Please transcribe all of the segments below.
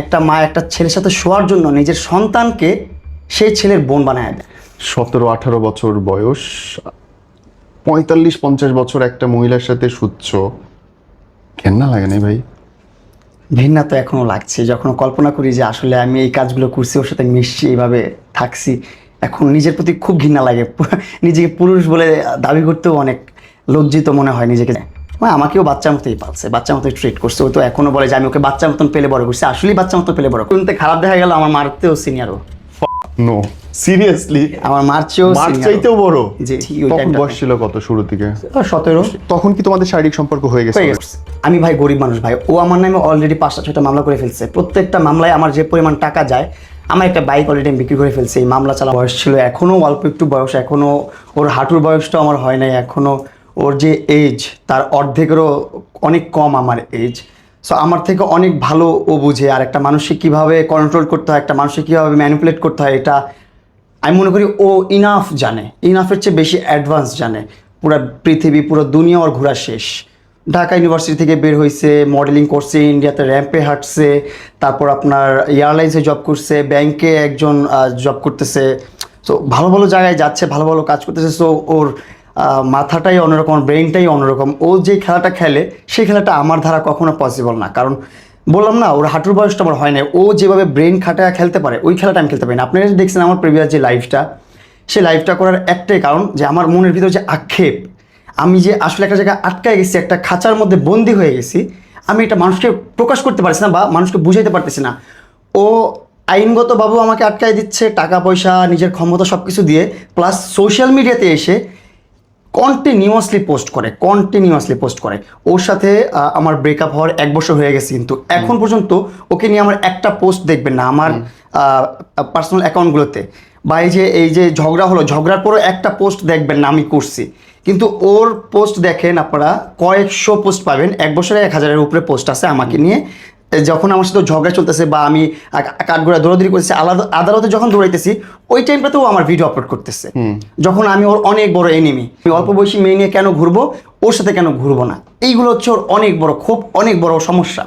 একটা মা একটা ছেলের সাথে শোয়ার জন্য নিজের সন্তানকে সেই ছেলের বোন বানায় দেয়। সতেরো আঠারো বছর বয়স পঁয়তাল্লিশ পঞ্চাশ বছর একটা মহিলার সাথে সুচ্ছ ঘেন্না লাগে না ভাই? ঘৃণা তো এখনও লাগছে। যখন কল্পনা করি যে আসলে আমি এই কাজগুলো করছি ওর সাথে মিশছি এইভাবে থাকছি এখন নিজের প্রতি খুব ঘৃণা লাগে। নিজেকে পুরুষ বলে দাবি করতেও অনেক লজ্জিত মনে হয় নিজেকে। আমাকেও বাচ্চার মতোই পালছে বাচ্চার মতোই ট্রিট করছে। ও তো এখনও বলে যে আমি ওকে বাচ্চার মতন পেলে বড় করছি আসলেই বাচ্চার মতো পেলে বড় কিন্তু খারাপ দেখা গেল আমার মারতেও সিনিয়রও নো সিরিয়াসলি আমার মারছেও মার senior ও। চাইতেও বড়? জি তখন বয়স ছিল কত শুরু থেকে? সতেরো। তখন কি তোমাদের শারীরিক সম্পর্ক হয়ে গেছে? হয়ে গেছে। আমি ভাই গরিব মানুষ ভাই ও আমার নামে অলরেডি পাঁচটা ছয়টা মামলা করে ফেলছে। প্রত্যেকটা মামলায় আমার যে পরিমাণ টাকা যায় আমার একটা বাইক অলরেডি আমি বিক্রি করে ফেলছি। এই মামলা চালা বয়স ছিল এখনও অল্প একটু বয়স এখনও ওর হাঁটুর বয়সটা আমার হয় নাই এখনও ওর যে এজ তার অর্ধেকেরও অনেক কম আমার এজ সো আমার থেকে অনেক ভালো ও বুঝে, আর একটা মানুষকে কীভাবে কন্ট্রোল করতে হয়, একটা মানুষকে কীভাবে ম্যানিপুলেট করতে হয়, এটা আমি মনে করি ও ইনাফ জানে। ইনাফের চেয়ে বেশি অ্যাডভান্স জানে। পুরো পৃথিবী, পুরো দুনিয়া ওর ঘোরা শেষ। ঢাকা ইউনিভার্সিটি থেকে বের হয়েছে মডেলিং করছে ইন্ডিয়াতে র্যাম্পে হাঁটছে, তারপর আপনার এয়ারলাইন্সে জব করছে ব্যাংকে একজন জব করতেছে। সো ভালো ভালো জায়গায় যাচ্ছে, ভালো ভালো কাজ করতেছে। সো ওর মাথাটাই অন্যরকম ব্রেনটাই অন্যরকম। ও যে খেলাটা খেলে, সেই খেলাটা আমার ধারা কখনো পসিবল না। কারণ বললাম না, ওর হাঁটুর বয়সটা আমার হয় না ও যেভাবে ব্রেন খাটায় খেলতে পারে, ওই খেলাটা আমি খেলতে পারি না। আপনারা দেখছেন আমার প্রিভিয়াস যে লাইফটা সেই লাইফটা করার একটাই কারণ যে আমার মনের ভিতরে যে আক্ষেপ, আমি যে আসলে একটা জায়গায় আটকায় গেছি, একটা খাঁচার মধ্যে বন্দি হয়ে গেছি, আমি এটা মানুষকে প্রকাশ করতে পারছি না বা মানুষকে বুঝাইতে পারতেছি না। ও আইনগত বাবু আমাকে আটকায় দিচ্ছে টাকা পয়সা নিজের ক্ষমতা সব কিছু দিয়ে প্লাস সোশ্যাল মিডিয়াতে এসে কন্টিনিউয়াসলি পোস্ট করে কন্টিনিউয়াসলি পোস্ট করে। ওর সাথে আমার ব্রেকআপ হওয়ার এক বছর হয়ে গেছে কিন্তু এখন পর্যন্ত ওকে নিয়ে আমার একটা পোস্ট দেখবেন না আমার পার্সোনাল অ্যাকাউন্টগুলোতে বা এই যে এই যে ঝগড়া হলো ঝগড়ার পরও একটা পোস্ট দেখবেন না আমি করছি। কিন্তু ওর পোস্ট দেখেন আপনারা কয়েকশো পোস্ট পাবেন এক বছরে এক হাজারের উপরে পোস্ট আছে আমাকে নিয়ে। যখন আমার সাথে ঝগড়া চলতেছে বা আমি কাঠগোড়া দৌড়াদৌড়ি করতেছি আলাদা আদালতে যখন দৌড়াইতেছি ওই টাইমটাতেও আমার ভিডিও আপলোড করতেছে। যখন আমি ওর অনেক বড় এনিমি আমি অল্প বয়সী মেয়ে নিয়ে কেন ঘুরবো ওর সাথে কেন ঘুরবো না? এইগুলো হচ্ছে ওর অনেক বড় খুব অনেক বড় সমস্যা।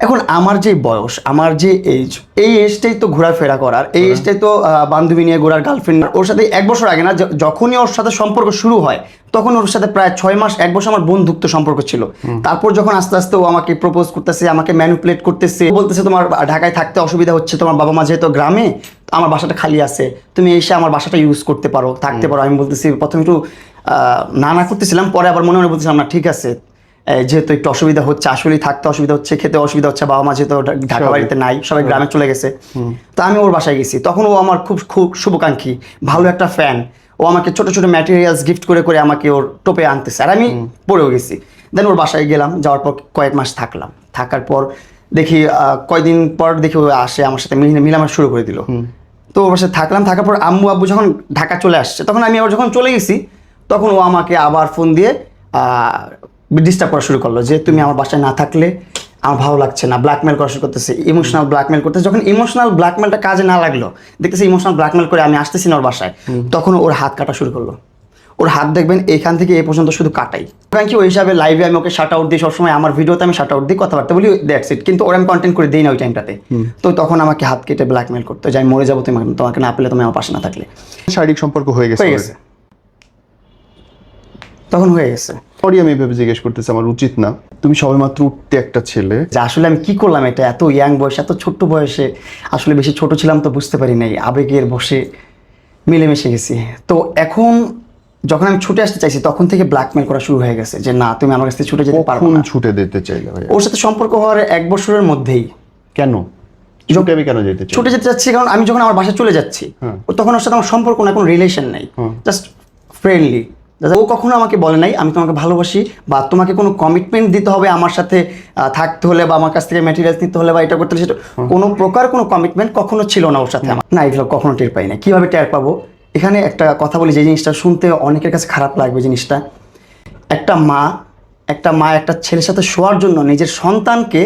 এখন আমার যে বয়স আমার যে এজ এই এজটাই তো ঘোরাফেরা করার এই এজটাই তো বান্ধবী নিয়ে ঘোরার গার্লফ্রেন্ড ওর সাথে এক বছর আগে না যখনই ওর সাথে সম্পর্ক শুরু হয় তখন ওর সাথে প্রায় ছয় মাস এক বছর আমার বন্ধুত্ব সম্পর্ক ছিল। তারপর যখন আস্তে আস্তে ও আমাকে প্রপোজ করতেছে আমাকে ম্যানিপুলেট করতেছে বলতেছে তোমার ঢাকায় থাকতে অসুবিধা হচ্ছে তোমার বাবা মা যেহেতু গ্রামে আমার বাসাটা খালি আছে তুমি এসে আমার বাসাটা ইউজ করতে পারো থাকতে পারো। আমি বলতেছি প্রথমে একটু আহ, না না করতেছিলাম পরে আবার মনে মনে বলতেছিলাম না ঠিক আছে। যেহেতু একটু অসুবিধা হচ্ছে আসলেই থাকতে অসুবিধা হচ্ছে খেতে অসুবিধা হচ্ছে বাবা মা যেহেতু ঢাকা বাড়িতে নাই সবাই গ্রামে চলে গেছে। তো আমি ওর বাসায় গেছি। তখন ও আমার খুব খুব শুভকাঙ্ক্ষী ভালো একটা ফ্যান ও আমাকে ছোট ছোট ম্যাটেরিয়ালস গিফট করে করে আমাকে ওর টোপে আনতেছে। আর আমি পড়েও গেছি। দেন ওর বাসায় গেলাম যাওয়ার পর কয়েক মাস থাকলাম। থাকার পর দেখি আহ, কয়দিন পর দেখি ও আসে আমার সাথে মিল- মিলামেশা শুরু করে দিল। তো ওর সাথে থাকলাম থাকার পর আম্মু আব্বু যখন ঢাকা চলে আসছে তখন আমি আবার যখন চলে গেছি তখন ও আমাকে আবার ফোন দিয়ে ডিস্টার্ব করা শুরু করল যে তুমি আমার বাসায় না থাকলে আমার ভালো লাগছে না ব্ল্যাকমেল করা শুরু করতেছে ইমোশনাল ব্ল্যাকমেল করতেছে। যখন ইমোশনাল ব্ল্যাকমেলটা কাজে না লাগল দেখতেছি ইমোশনাল ব্ল্যাকমেল করে আমি আসতেছি না ওর বাসায় তখন ওর হাত কাটা শুরু করল। ওর হাত দেখবেন এখান থেকে এই পর্যন্ত শুধু কাটাই। কারণ কি ওই হিসাবে লাইভে আমি ওকে শার্ট আউট দিই সবসময় আমার ভিডিওতে আমি শার্ট আউট দিই কথাবার্তা বলি দ্যাটস ইট কিন্তু ওর আমি কন্টেন্ট করে দিই না ওই টাইমটাতে তো তখন আমাকে হাত কেটে ব্ল্যাকমেল করতো যে আমি মরে যাব তুমি তোমাকে না পেলে তুমি আমার পাশে না থাকলে। শারীরিক সম্পর্ক হয়ে গেছে তখন হয়ে গেছে। সরি আমি এভাবে জিজ্ঞেস করতেছি আমার উচিত না। তুমি সবেমাত্র উঠতে একটা ছেলে। যে আসলে আমি কি করলাম এটা? এত ইয়াং বয়সে এত ছোট্ট বয়সে আসলে বেশি ছোট ছিলাম তো বুঝতে পারি নাই। আবেগের বসে মিলেমিশে গেছি। তো এখন যখন আমি ছুটে আসতে চাইছি তখন থেকে ব্ল্যাকমেল করা শুরু হয়ে গেছে যে না তুমি আমার কাছ থেকে ছুটে যেতে পারবে কখন না। ছুটে দিতে চাইলে ভাই ওর সাথে সম্পর্ক হওয়ার এক বছরের মধ্যেই। কেন? ছুটে আমি কেন যেতে ছুটে যেতে চাচ্ছি কারণ আমি যখন আমার বাসায় চলে যাচ্ছি হ্যাঁ। ও তখন ওর সাথে আমার সম্পর্ক না কোনো রিলেশন নাই। জাস্ট ফ্রেন্ডলি ও কখনো আমাকে বলে নাই আমি তোমাকে ভালোবাসি বা তোমাকে কোনো কমিটমেন্ট দিতে হবে আমার সাথে থাকতে হলে বা আমার কাছ থেকে ম্যাটেরিয়ালস নিতে হলে বা এটা করতে হলে সেটা কোনো প্রকার কোনো কমিটমেন্ট কখনো ছিল না ওর সাথে আমার। না এগুলো কখনো টের পাই না কীভাবে টের পাবো? এখানে একটা কথা বলি যে জিনিসটা শুনতে অনেকের কাছে খারাপ লাগবে জিনিসটা। একটা মা একটা মা একটা ছেলের সাথে শোয়ার জন্য নিজের সন্তানকে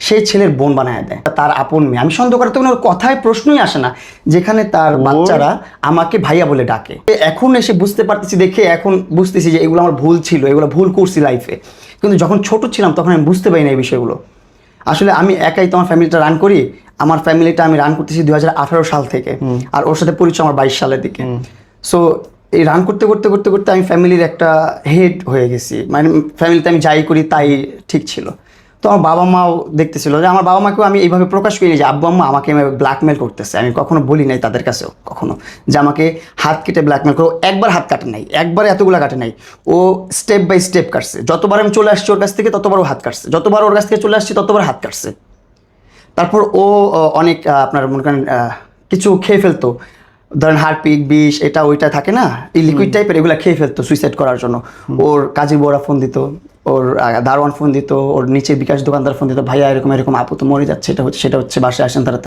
সেই ছেলের বোন বানায় দেয় তার আপন মেয়ে। আমি সন্দেহ করার তো কোনো কথায় প্রশ্নই আসে না। যেখানে তার বাচ্চারা আমাকে ভাইয়া বলে ডাকে। এখন এসে বুঝতে পারতেছি দেখে এখন বুঝতেছি যে এগুলো আমার ভুল ছিল এগুলো ভুল করছি লাইফে কিন্তু যখন ছোট ছিলাম তখন আমি বুঝতে পারি না এই বিষয়গুলো। আসলে আমি একাই তোমার ফ্যামিলিটা রান করি। আমার ফ্যামিলিটা আমি রান করতেছি দুই হাজার আঠারো সাল থেকে। আর ওর সাথে পরিচয় আমার বাইশ সালের দিকে। সো এই রান করতে করতে করতে করতে আমি ফ্যামিলির একটা হেড হয়ে গেছি। মানে ফ্যামিলিতে আমি যাই করি তাই ঠিক ছিল। তো আমার বাবা মাও দেখতেছিল যে আমার বাবা মাকেও আমি এইভাবে প্রকাশ করিনি যে আব্বু আম্মা আমাকে ব্ল্যাকমেল করতেছে। আমি কখনো বলি নাই তাদের কাছেও কখনো। যে আমাকে হাত কেটে ব্ল্যাকমেল করো। একবার হাত কাটে নাই একবার এতগুলো কাটে নাই। ও স্টেপ বাই স্টেপ কাটছে। যতবার আমি চলে আসছি ওর কাছ থেকে ততবার ও হাত কাটছে। যতবার ওর কাছ থেকে চলে আসছি ততবার হাত কাটছে। তারপর ও অনেক আপনার মনে করেন কিছু খেয়ে ফেলতো। ধরেন হারপিক বিষ এটা ওইটা থাকে না? এই লিকুইড টাইপের এগুলো খেয়ে ফেলতো সুইসাইড করার জন্য। ওর কাজী বড়া ফোন দিত। ওর দারোয়ান ফোন দিত, ওর নিচে বিকাশ দোকানদার ফোন দিত, ভাইয়া, এরকম এরকম আপু তো মরে যাচ্ছে। এটা হচ্ছে, সেটা হচ্ছে বাসায় আসেন তারা।